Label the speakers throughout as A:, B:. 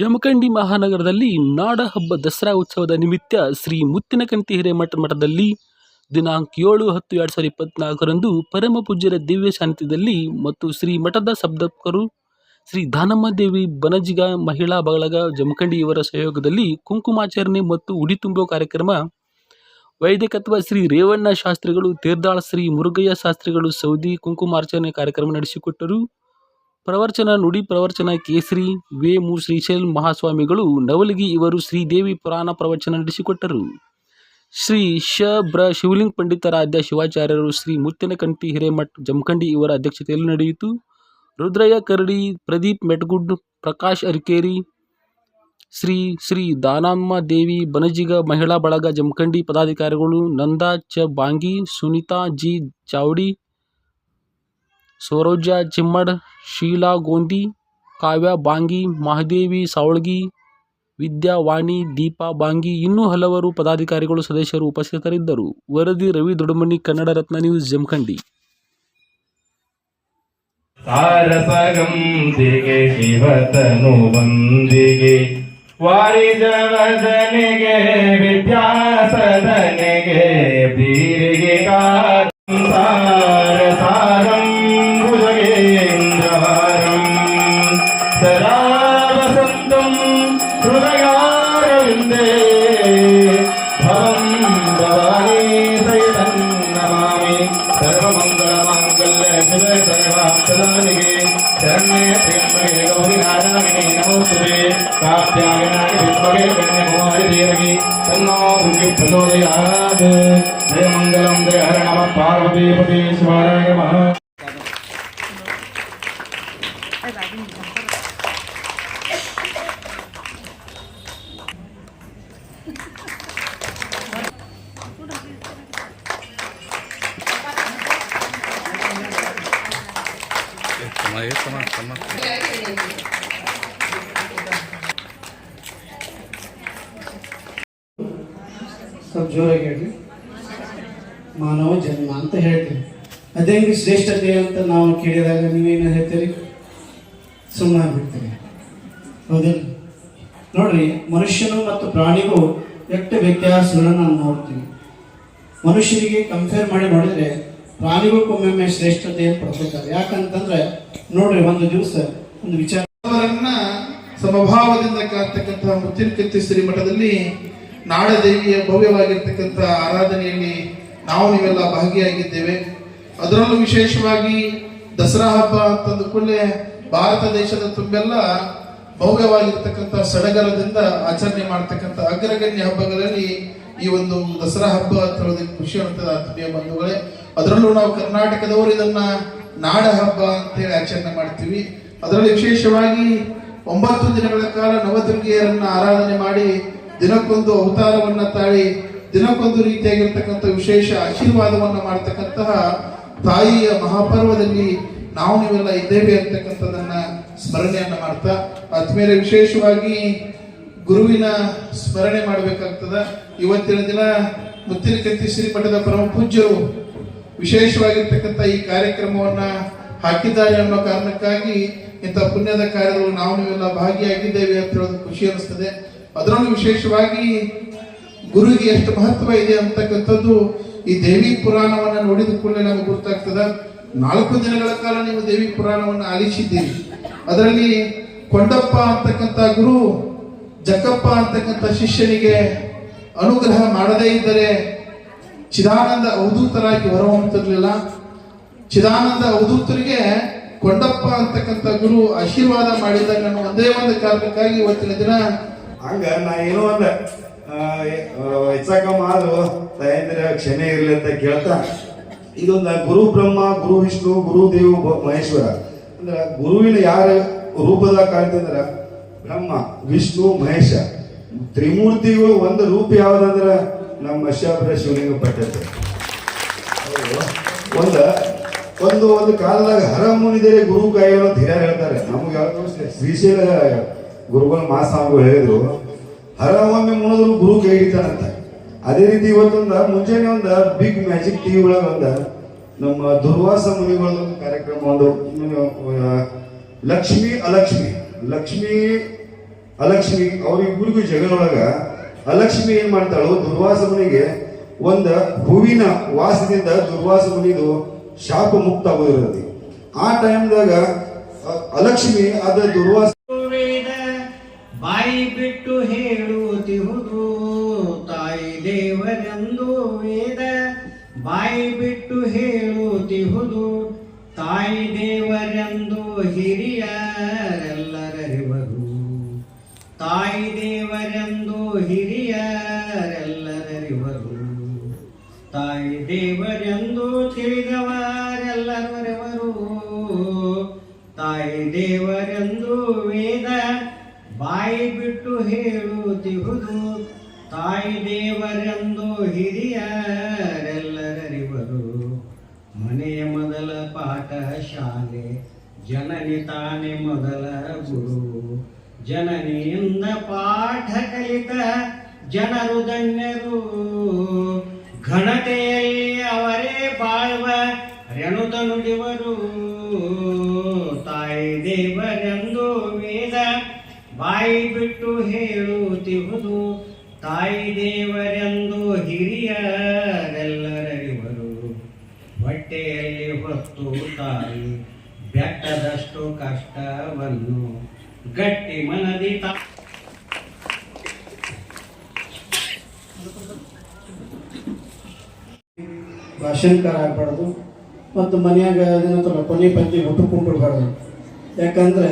A: ಜಮಖಂಡಿ ಮಹಾನಗರದಲ್ಲಿ ನಾಡಹಬ್ಬ ದಸರಾ ಉತ್ಸವದ ನಿಮಿತ್ತ ಶ್ರೀ ಮುತ್ತಿನಕಂತಿ ಹಿರೇಮಠ ಮಠದಲ್ಲಿ ದಿನಾಂಕ ಏಳು ಹತ್ತು ಎರಡು ಸಾವಿರದ ಇಪ್ಪತ್ನಾಲ್ಕರಂದು ಪರಮ ಪೂಜ್ಯರ ದಿವ್ಯ ಶಾಂತಿದಲ್ಲಿ ಮತ್ತು ಶ್ರೀ ಮಠದ ಸಬ್ದಕರು ಶ್ರೀ ದಾನಮ್ಮ ದೇವಿ ಬನಜಿಗ ಮಹಿಳಾ ಬಳಗ ಜಮಖಂಡಿ ಇವರ ಸಹಯೋಗದಲ್ಲಿ ಕುಂಕುಮಾಚರಣೆ ಮತ್ತು ಉಡಿ ತುಂಬುವ ಕಾರ್ಯಕ್ರಮ, ವೈದಿಕತ್ವ ಶ್ರೀ ರೇವಣ್ಣ ಶಾಸ್ತ್ರಿಗಳು ತೀರ್ದಾಳ ಶ್ರೀ ಮುರುಗಯ್ಯ ಶಾಸ್ತ್ರಿಗಳು ಸೌದಿ ಕುಂಕುಮಾರ್ಚನೆ ಕಾರ್ಯಕ್ರಮ ನಡೆಸಿಕೊಟ್ಟರು. ಪ್ರವಚನ ನುಡಿ ಪ್ರವಚನ ಕೇಸರಿ ವೇಮು ಶ್ರೀಶೈಲ್ ಮಹಾಸ್ವಾಮಿಗಳು, ನವಲಿಗಿ ಇವರು ಶ್ರೀದೇವಿ ಪುರಾಣ ಪ್ರವಚನ ನಡೆಸಿಕೊಟ್ಟರು. ಶ್ರೀ ಶ ಬ್ರ ಶಿವಲಿಂಗ ಪಂಡಿತಾರಾಧ್ಯ ಶಿವಾಚಾರ್ಯರು ಶ್ರೀ ಮುತ್ತಿನಕಂಠಿ ಹಿರೇಮಠ್ ಜಮಖಂಡಿ ಇವರ ಅಧ್ಯಕ್ಷತೆಯಲ್ಲಿ ನಡೆಯಿತು. ರುದ್ರಯ್ಯ ಕರಡಿ, ಪ್ರದೀಪ್ ಮೆಟ್ಗುಡ್ ಪ್ರಕಾಶ್ ಅರಿಕೇರಿ, ಶ್ರೀ ಶ್ರೀ ದಾನಮ್ಮ ದೇವಿ, ಬನಜಿಗ ಮಹಿಳಾ ಬಳಗ ಜಮಖಂಡಿ ಪದಾಧಿಕಾರಿಗಳು, ನಂದಾ ಚ ಬಾಂಗಿ, ಸುನೀತಾ ಜಿ ಚಾವಡಿ ಸರೋಜಾ ಚಿಮ್ಮಡ್, ಶೀಲಾ ಗೋಂದಿ, ಕಾವ್ಯ ಬಾಂಗಿ, ಮಹಾದೇವಿ ಸಾವಳ್ಗಿ, ವಿದ್ಯಾ ವಾಣಿ, ದೀಪಾ ಬಾಂಗಿ ಇನ್ನೂ ಹಲವರು ಪದಾಧಿಕಾರಿಗಳು ಸದಸ್ಯರು ಉಪಸ್ಥಿತರಿದ್ದರು. ವರದಿ ರವಿ ದೊಡಮನಿ ಕನ್ನಡ ರತ್ನ ನ್ಯೂಸ್, ಜಮಖಂಡಿ.
B: ಸಾರಸಗಂಧಿಗೆ ಶಿವತನು ಬಂದಿಗೆ ವಿದ್ಯಾಸದನಿಗೆ சர்வ சர்வாப்ததானிகே சரண்யே பிரியம்பகே கௌரி நாராயணே நமோஸ்துதே காத்யாயனாய நம பார்வதி பதேஸ்வராய மகா. ಪತಿ ತಮ್ಮ
C: ಸ್ವಲ್ಪ ಜೋರಾಗಿ ಹೇಳಿ ಮಾನವ ಜನ್ಮ ಅಂತ ಹೇಳ್ತೀವಿ. ಅದೇಂಗೆ ಶ್ರೇಷ್ಠತೆ ಅಂತ ನಾವು ಕೇಳಿದಾಗ ನೀವೇನು ಹೇಳ್ತೀರಿ? ಸುಮ್ಮನೆ ಬಿಡ್ತೀರಿ ಹೌದಿಲ್ಲ? ನೋಡ್ರಿ, ಮನುಷ್ಯನು ಮತ್ತು ಪ್ರಾಣಿಗೂ ಎಷ್ಟು ವ್ಯತ್ಯಾಸಗಳನ್ನ ನಾವು ನೋಡ್ತೀವಿ. ಮನುಷ್ಯರಿಗೆ ಕಂಪೇರ್ ಮಾಡಿ ನೋಡಿದ್ರೆ ಪ್ರಾಣಿಗಳಿಗೊಮ್ಮೊಮ್ಮೆ ಶ್ರೇಷ್ಠತೆಯನ್ನು ಪಡ್ಕೊತಾರೆ ಯಾಕಂತಂದ್ರೆ, ನೋಡ್ರಿ, ಒಂದು ದಿವಸ ಒಂದು ವಿಚಾರ.
D: ಸಮಭಾವದಿಂದ ಶ್ರೀ ಮಠದಲ್ಲಿ ನಾಡದೇವಿಯ ಭವ್ಯವಾಗಿರ್ತಕ್ಕಂಥ ಆರಾಧನೆಯಲ್ಲಿ ನಾವು ನೀವೆಲ್ಲ ಭಾಗಿಯಾಗಿದ್ದೇವೆ. ಅದರಲ್ಲೂ ವಿಶೇಷವಾಗಿ ದಸರಾ ಹಬ್ಬ ಅಂತಂದ ಕೂಡಲೇ ಭಾರತ ದೇಶದ ತುಂಬೆಲ್ಲ ಭವ್ಯವಾಗಿರ್ತಕ್ಕಂಥ ಸಡಗರದಿಂದ ಆಚರಣೆ ಮಾಡ್ತಕ್ಕಂಥ ಅಗ್ರಗಣ್ಯ ಹಬ್ಬಗಳಲ್ಲಿ ಈ ಒಂದು ದಸರಾ ಹಬ್ಬ ಅಂತ ಹೇಳೋದಕ್ಕೆ ಖುಷಿ ಆಗ್ತದೆ ಆತ್ಮೀಯ ಬಂಧುಗಳೇ. ಅದರಲ್ಲೂ ನಾವು ಕರ್ನಾಟಕದವರು ಇದನ್ನ ನಾಡ ಹಬ್ಬ ಅಂತ ಹೇಳಿ ಆಚರಣೆ ಮಾಡ್ತೀವಿ. ಅದರಲ್ಲಿ ವಿಶೇಷವಾಗಿ ಒಂಬತ್ತು ದಿನಗಳ ಕಾಲ ನವದುರ್ಗಿಯರನ್ನ ಆರಾಧನೆ ಮಾಡಿ ದಿನಕ್ಕೊಂದು ಅವತಾರವನ್ನ ತಾಳಿ, ದಿನಕ್ಕೊಂದು ರೀತಿಯಾಗಿರ್ತಕ್ಕಂಥ ವಿಶೇಷ ಆಶೀರ್ವಾದವನ್ನ ಮಾಡ್ತಕ್ಕಂತಹ ತಾಯಿಯ ಮಹಾಪರ್ವದಲ್ಲಿ ನಾವು ನೀವೆಲ್ಲ ಇದ್ದೇವೆ ಅಂತಕ್ಕಂಥದ್ದನ್ನ ಸ್ಮರಣೆಯನ್ನ ಮಾಡ್ತಾ ಆದ್ಮೇಲೆ ವಿಶೇಷವಾಗಿ ಗುರುವಿನ ಸ್ಮರಣೆ ಮಾಡಬೇಕಾಗ್ತದ. ಇವತ್ತಿನ ದಿನ ಮುತ್ತಿನಕಂತಿ ಶ್ರೀಮಠದ ಪರಮ ಪೂಜ್ಯರು ವಿಶೇಷವಾಗಿರ್ತಕ್ಕಂಥ ಈ ಕಾರ್ಯಕ್ರಮವನ್ನ ಹಾಕಿದ್ದಾರೆ ಅನ್ನೋ ಕಾರಣಕ್ಕಾಗಿ ಇಂಥ ಪುಣ್ಯದ ಕಾರ್ಯಗಳು ನಾವು ನೀವೆಲ್ಲ ಭಾಗಿಯಾಗಿದ್ದೇವೆ ಅಂತ ಹೇಳೋದು ಖುಷಿ ಅನಿಸ್ತದೆ ಅದರಲ್ಲೂ ವಿಶೇಷವಾಗಿ ಗುರುವಿಗೆ ಎಷ್ಟು ಮಹತ್ವ ಇದೆ ಅಂತಕ್ಕಂಥದ್ದು ಈ ದೇವಿ ಪುರಾಣವನ್ನ ನೋಡಿದ ಕೂಡಲೇ ನಮಗೆ ಗೊತ್ತಾಗ್ತದ ನಾಲ್ಕು ದಿನಗಳ ಕಾಲ ನೀವು ದೇವಿ ಪುರಾಣವನ್ನು ಆಲಿಸಿದ್ದೀರಿ. ಅದರಲ್ಲಿ ಕೊಂಡಪ್ಪ ಅಂತಕ್ಕಂಥ ಗುರು ಜಕ್ಕಪ್ಪ ಅಂತಕ್ಕಂಥ ಶಿಷ್ಯನಿಗೆ ಅನುಗ್ರಹ ಮಾಡದೇ ಇದ್ದರೆ ಚಿದಾನಂದ ಅವಧೂತರಾಗಿ ಹೊರಹೊಮ್ಮತಿರ್ಲಿಲ್ಲ ಚಿದಾನಂದ ಅವಧೂತರಿಗೆ ಕೊಂಡಪ್ಪ ಅಂತಕ್ಕಂಥ ಗುರು ಆಶೀರ್ವಾದ ಮಾಡಿದಾಗ ಒಂದೇ ಒಂದು ಕಾರಣಕ್ಕಾಗಿ ಇವತ್ತಿನ ದಿನ
E: ಹಂಗ ನಾ ಏನೋ ಒಂದ ಹೆಚ್ಚಾಗ ಮಾಡು. ತಾಯಂದ್ರ ಕ್ಷಮೆ ಇರಲಿ ಅಂತ ಕೇಳ್ತಾ. ಇದೊಂದು ಗುರು ಬ್ರಹ್ಮ, ಗುರು ವಿಷ್ಣು, ಗುರು ದೇವ ಮಹೇಶ್ವರ. ಅಂದ್ರ ಗುರುವಿನ ಯಾರ ರೂಪದ ಕಾಣ್ತಂದ್ರ ಬ್ರಹ್ಮ, ವಿಷ್ಣು, ಮಹೇಶ. ತ್ರಿಮೂರ್ತಿಗಳು ಒಂದು ರೂಪ ಯಾವ್ದಂದ್ರ ನಮ್ಮ ಶಾಬ್ರ ಶಿವಲಿಂಗ ಪಟ್ಟತೆ ಒಂದ, ಒಂದು ಒಂದು ಕಾಲದಾಗ ಹರ ಮುನಿದರೆ ಗುರು ಕಾಯೋಣ ಅಂತ ಹೇಳ್ತಾರೆ. ನಮ್ಗೆ ಶ್ರೀಶೈಲ ಗುರುಗಳು ಮಹಾಸ್ವಾಮಿಗಳು ಹೇಳಿದ್ರು, ಹರ ಒಮ್ಮೆ ಮುನಿದ್ರು ಗುರು ಕೈ ಹಿಡಿತಾನಂತ. ಅದೇ ರೀತಿ ಇವತ್ತೊಂದ, ಮುಂಜಾನೆ ಒಂದು ಬಿಗ್ ಮ್ಯಾಜಿಕ್ ಟಿವಿ ಒಳಗೆ ಒಂದ ನಮ್ಮ ದುರ್ವಾಸ ಮುನಿಗಳ ಕಾರ್ಯಕ್ರಮ ಒಂದು ಲಕ್ಷ್ಮಿ ಅಲಕ್ಷ್ಮಿ ಲಕ್ಷ್ಮಿ ಅಲಕ್ಷ್ಮಿ, ಅವ್ರಿಬ್ರಿಗೂ ಜಗನೊಳಗ ಅಲಕ್ಷ್ಮಿ ಏನ್ ಮಾಡ್ತಾಳು, ದುರ್ವಾಸ ಮುನಿಗೆ ಒಂದ ಹೂವಿನ ವಾಸದಿಂದ ದುರ್ವಾಸ ಮುನಿದು ಶಾಪ ಮುಕ್ತ ಆಗೋದಿರತಿ ಆ ಟೈಮ್ದಾಗ ಅಲಕ್ಷ್ಮಿ ಅದ ದುರ್ವಾಸ
F: ಬಾಯಿ ಬಿಟ್ಟು ಹೇಳುತ್ತಿಹುದು ತಾಯಿ ದೇವರೆಂದು ವೇದ ಬಾಯಿ ಬಿಟ್ಟು ಹೇಳುತ್ತಿಹುದು ತಾಯಿ ದೇವರೆಂದು ಹಿರಿಯರೆಲ್ಲರರಿವರು ತಾಯಿ ದೇವರೆಂದು ತಿಳಿದವರೆಲ್ಲರವರು ತಾಯಿ ದೇವರೆಂದು ವೇದ ಬಾಯಿ ಬಿಟ್ಟು ಹೇಳುತ್ತಿಹುದು ತಾಯಿ ದೇವರೆಂದು ಹಿರಿಯರೆಲ್ಲರರಿವರು. ಮನೆಯ ಮೊದಲ ಪಾಠ ಶಾಲೆ, ಜನನಿ ತಾನೆ ಮೊದಲ ಗುರು. ಜನನಿಯಿಂದ ಪಾಠ ಕಲಿತ ಜನರು ಧನ್ಯರು. ಘನತೆಯಲ್ಲಿ ಅವರೇ ಬಾಳುವ ರೆಣುತ ನುಡಿವರು ತಾಯಿ ದೇವರೆಂದು ವೇದ ಬಾಯಿ ಬಿಟ್ಟು ಹೇಳುತ್ತಿಹುದು ತಾಯಿ ದೇವರೆಂದು ಹಿರಿಯರೆಲ್ಲರರಿವರು. ಹೊಟ್ಟೆಯಲ್ಲಿ ಹೊತ್ತು ತಾಯಿ, ಬೆಟ್ಟದಷ್ಟು ಕಷ್ಟವನ್ನು ಗಟ್ಟಿ ಮನದಿ ತಾ
C: ಭಾಷಣಕಾರ ಆಗಬಾರ್ದು ಮತ್ತು ಮನೆಯಾಗ ಏನಂತಾರ ಕೊನೆ ಪಂಚಿ ಹುಟ್ಟುಕೊಂಡ್ಬಿಡ್ಬಾರ್ದು ಯಾಕಂದ್ರೆ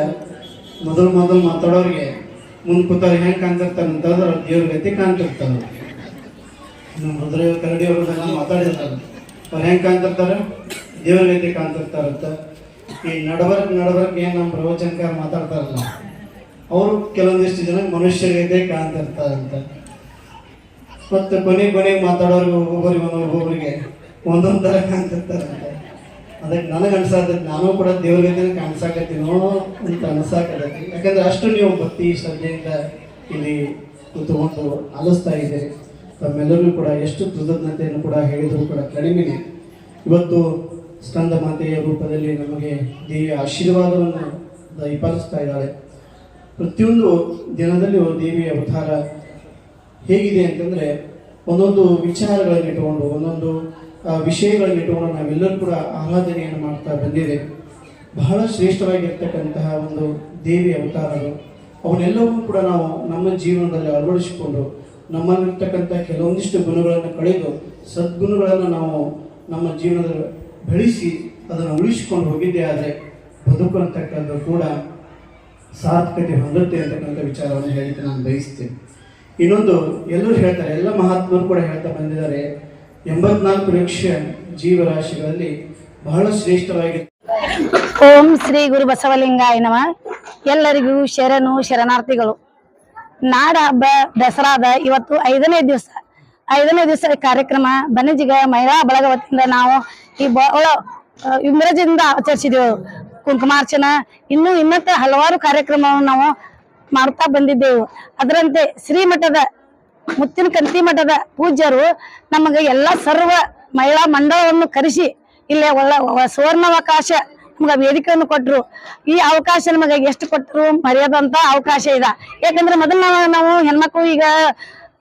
C: ಮೊದಲು ಮೊದಲು ಮಾತಾಡೋರಿಗೆ ಮುಂದೆ ಕೂತವ್ರು ಹೆಂಗೆ ಕಾಣ್ತಿರ್ತಾರೆ ಅಂತಂದ್ರೆ ದೇವ್ರ ಗತಿ ಕಾಣ್ತಿರ್ತಾರೆ. ನಮ್ಮ ಮೊದಲು ಕರಡಿ ಅವ್ರದ್ದೆಲ್ಲ ಮಾತಾಡಿರ್ತಾರೆ. ಅವ್ರು ಹೆಂಗೆ ಕಾಣ್ತಿರ್ತಾರೆ? ದೇವ್ರ ಗತಿ ಕಾಣ್ತಿರ್ತಾರಂತ ಈ ನಡಬರ್ಕ್ ನಡಬರ್ಕ್ ಏನು ನಮ್ಮ ಪ್ರವಚನಕಾರ ಮಾತಾಡ್ತಾರಲ್ಲ, ಅವರು ಕೆಲವೊಂದಿಷ್ಟು ಜನ ಮನುಷ್ಯರಿಗೆ ಕಾಣ್ತಿರ್ತಾರಂತ ಮತ್ತು ಕೊನೆ ಕೊನೆಗೆ ಮಾತಾಡೋರಿಗೆ ಒಬ್ಬೊಬ್ಬರಿಗೆ ಒಬ್ಬೊಬ್ಬರಿಗೆ ಒಂದೊಂದು ಥರ ಕಾಣ್ತಿರ್ತಾರಂತೆ. ಅದಕ್ಕೆ ನನಗೆ ಅನ್ಸಾತೈತಿ ನಾನು ಕೂಡ ದೇವ್ರಿಗೆ ಗತಿನ ಕಾಣಿಸಾಕತ್ತೀನೋ. ಅಂತ ಅನ್ಸಾಕತ್ತೆ ಯಾಕಂದ್ರೆ ಅಷ್ಟು ನೀವು ಭಕ್ತಿ, ಶ್ರದ್ಧೆಯಿಂದ ಇಲ್ಲಿ ಕೂತ್ಕೊಂಡು ಆಲಿಸ್ತಾ ಇದ್ದೀರಿ. ತಮ್ಮೆಲ್ಲರೂ ಕೂಡ ಎಷ್ಟು ಕೃತಜ್ಞತೆಯನ್ನು ಕೂಡ ಹೇಳಿದ್ರು ಕೂಡ ಕಡಿಮೆನೆ ಇವತ್ತು ಸ್ಕಂದ ಮಾತೆಯ ರೂಪದಲ್ಲಿ ನಮಗೆ ದೇವಿಯ ಆಶೀರ್ವಾದವನ್ನು ದಯಪಾಲಿಸ್ತಾ ಇದ್ದಾಳೆ. ಪ್ರತಿಯೊಂದು ದಿನದಲ್ಲಿಯೂ ದೇವಿಯ ಅವತಾರ ಹೇಗಿದೆ ಅಂತಂದ್ರೆ ಒಂದೊಂದು ವಿಚಾರಗಳನ್ನು ಇಟ್ಟುಕೊಂಡು ಒಂದೊಂದು ಆ, ವಿಷಯಗಳನ್ನು ಇಟ್ಟುಕೊಂಡು ನಾವೆಲ್ಲರೂ ಕೂಡ ಆರಾಧನೆಯನ್ನು ಮಾಡ್ತಾ ಬಂದಿದೆ. ಬಹಳ ಶ್ರೇಷ್ಠವಾಗಿರ್ತಕ್ಕಂತಹ ಒಂದು ದೇವಿ ಅವತಾರಗಳು ಅವನ್ನೆಲ್ಲವೂ ಕೂಡ ನಾವು ನಮ್ಮ ಜೀವನದಲ್ಲಿ ಅಳವಡಿಸಿಕೊಂಡು ನಮ್ಮಲ್ಲಿರ್ತಕ್ಕಂಥ ಕೆಲವೊಂದಿಷ್ಟು ಗುಣಗಳನ್ನು ಕಳೆದು ಸದ್ಗುಣಗಳನ್ನು ನಾವು ನಮ್ಮ ಜೀವನದಲ್ಲಿ ಬೆಳೆಸಿ ಅದನ್ನು ಉಳಿಸಿಕೊಂಡು ಹೋಗಿದ್ದೇ ಆದರೆ ಬದುಕು ಅಂತಕ್ಕಂಥ ಕೂಡ ಸಾರ್ಥಕತೆ ಹೊಂದುತ್ತೆ ಅಂತಕ್ಕಂಥ ವಿಚಾರವನ್ನು ಹೇಳಿದ್ದೆ ನಾನು ಬಯಸ್ತೇನೆ. ಇನ್ನೊಂದು ಎಲ್ಲರೂ ಹೇಳ್ತಾರೆ ಎಲ್ಲ ಮಹಾತ್ಮರು ಕೂಡ ಹೇಳ್ತಾ ಬಂದಿದ್ದಾರೆ ಎಂಬತ್ನಾಲ್ಕು ಲಕ್ಷ ಜೀವರಾಶಿಗಳಲ್ಲಿ ಬಹಳ ಶ್ರೇಷ್ಠವಾಗಿದೆ
G: ಓಂ ಶ್ರೀ ಗುರು ಬಸವಲಿಂಗಾಯ ನಮ. ಎಲ್ಲರಿಗೂ ಶರಣು ಶರಣಾರ್ಥಿಗಳು. ನಾಡ ಹಬ್ಬ ದಸರಾದ ಇವತ್ತು ಐದನೇ ದಿವಸ. ಐದನೇ ದಿವಸ ಕಾರ್ಯಕ್ರಮ ಬನಜಿಗ ಮಹಿಳಾ ಬಳಗ ವತಿಯಿಂದ ನಾವು ಈ ಬಹಳ ವಿಮೃಜಿಂದ ಆಚರಿಸಿದೆವು. ಕುಂಕುಮಾರ್ಚನ. ಇನ್ನೂ ಇನ್ನತ್ತ ಹಲವಾರು ಕಾರ್ಯಕ್ರಮವನ್ನು ನಾವು ಮಾಡ್ತಾ ಬಂದಿದ್ದೆವು. ಅದರಂತೆ ಶ್ರೀಮಠದ ಮುತ್ತಿನ ಕಂತಿ ಮಠದ ಪೂಜ್ಯರು ನಮಗೆ ಎಲ್ಲ ಸರ್ವ ಮಹಿಳಾ ಮಂಡಳವನ್ನು ಕರೆಸಿ ಇಲ್ಲೇ ಒಳ್ಳೆ ಸುವರ್ಣಾವಕಾಶ ನಮ್ಗೆ ವೇದಿಕೆಯನ್ನು ಕೊಟ್ಟರು ಈ ಅವಕಾಶ ನಮಗೆ ಎಷ್ಟು ಕೊಟ್ಟರು ಮರೆಯದಂತ ಅವಕಾಶ ಇದೆ. ಯಾಕಂದ್ರೆ ಮೊದಲು ನಾವು ಹೆಣ್ಮಕ್ಳು ಈಗ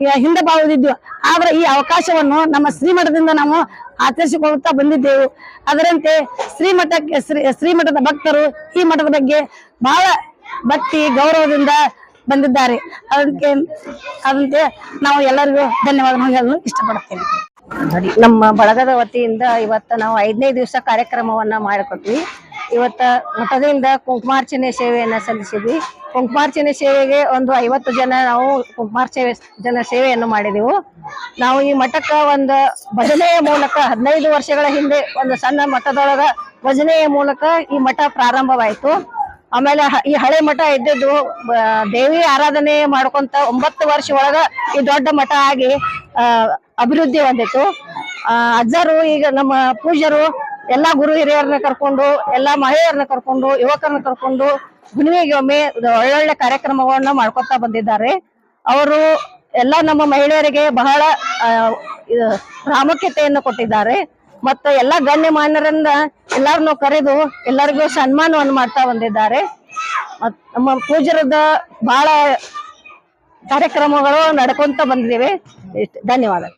G: ಈಗ ಹಿಂದೆ ಬಾಳುದಿದ್ವು. ಆದ್ರೆ ಈ ಅವಕಾಶವನ್ನು ನಮ್ಮ ಶ್ರೀಮಠದಿಂದ ನಾವು ಆಚರಿಸಿಕೊಳ್ಳುತ್ತಾ ಬಂದಿದ್ದೆವು. ಅದರಂತೆ ಶ್ರೀಮಠಕ್ಕೆ ಶ್ರೀ ಶ್ರೀಮಠದ ಭಕ್ತರು ಈ ಮಠದ ಬಗ್ಗೆ ಬಹಳ ಭಕ್ತಿ, ಗೌರವದಿಂದ ಬಂದಿದ್ದಾರೆ. ಅದಕ್ಕೆ ಅದಕ್ಕೆ ನಾವು ಎಲ್ಲರಿಗೂ ಧನ್ಯವಾದ ಹೇಳಲು ಇಷ್ಟಪಡುತ್ತೇನೆ
H: ನಮ್ಮ ಬಳಗದ ವತಿಯಿಂದ ಇವತ್ತ ನಾವು ಐದನೇ ದಿವಸ ಕಾರ್ಯಕ್ರಮವನ್ನ ಮಾಡಿಕೊಟ್ವಿ. ಇವತ್ತ ಮಠದಿಂದ ಕುಂಕುಮಾರ್ಚನೆ ಸೇವೆಯನ್ನ ಸಲ್ಲಿಸಿದ್ವಿ. ಕುಂಕುಮಾರ್ಚನೆ ಸೇವೆಗೆ ಒಂದು ಐವತ್ತು ಜನ ನಾವು ಕುಂಕುಮಾರ್ಚನೆ ಜನ ಸೇವೆಯನ್ನು ಮಾಡಿದೆವು. ನಾವು ಈ ಮಠಕ್ಕ ಒಂದು ಭಜನೆಯ ಮೂಲಕ ಹದಿನೈದು ವರ್ಷಗಳ ಹಿಂದೆ ಒಂದು ಸಣ್ಣ ಮಠದೊಳಗ ಭಜನೆಯ ಮೂಲಕ ಈ ಮಠ ಪ್ರಾರಂಭವಾಯಿತು. ಆಮೇಲೆ ಈ ಹಳೆ ಮಠ ಇದ್ದಿದ್ದು ದೇವಿ ಆರಾಧನೆ ಮಾಡ್ಕೊಂತ ಒಂಬತ್ತು ವರ್ಷ ಒಳಗ ಈ ದೊಡ್ಡ ಮಠ ಆಗಿ ಅಭಿವೃದ್ಧಿ ಹೊಂದಿತ್ತು ಅಜ್ಜರು ಈಗ ನಮ್ಮ ಪೂಜ್ಯರು ಎಲ್ಲಾ ಗುರು ಹಿರಿಯರನ್ನ ಕರ್ಕೊಂಡು, ಎಲ್ಲಾ ಮಹಿಳೆಯರನ್ನ ಕರ್ಕೊಂಡು, ಯುವಕರನ್ನ ಕರ್ಕೊಂಡು ಹುಣ್ಣಿಮೆಗೆ ಒಮ್ಮೆ ಒಳ್ಳೊಳ್ಳೆ ಕಾರ್ಯಕ್ರಮಗಳನ್ನ ಮಾಡ್ಕೊತಾ ಬಂದಿದ್ದಾರೆ. ಅವರು ಎಲ್ಲ ನಮ್ಮ ಮಹಿಳೆಯರಿಗೆ ಬಹಳ ಪ್ರಾಮುಖ್ಯತೆಯನ್ನು ಕೊಟ್ಟಿದ್ದಾರೆ. ಮತ್ತು ಎಲ್ಲ ಗಣ್ಯಮಾನ್ಯರನ್ನ ಎಲ್ಲಾರನ್ನು ಕರೆದು ಎಲ್ಲರಿಗೂ ಸನ್ಮಾನವನ್ನು ಮಾಡ್ತಾ ಬಂದಿದ್ದಾರೆ. ನಮ್ಮ ಪೂಜರದ ಬಹಳ ಕಾರ್ಯಕ್ರಮಗಳು ನಡ್ಕೊಂತ ಬಂದಿವೆ. ಧನ್ಯವಾದ.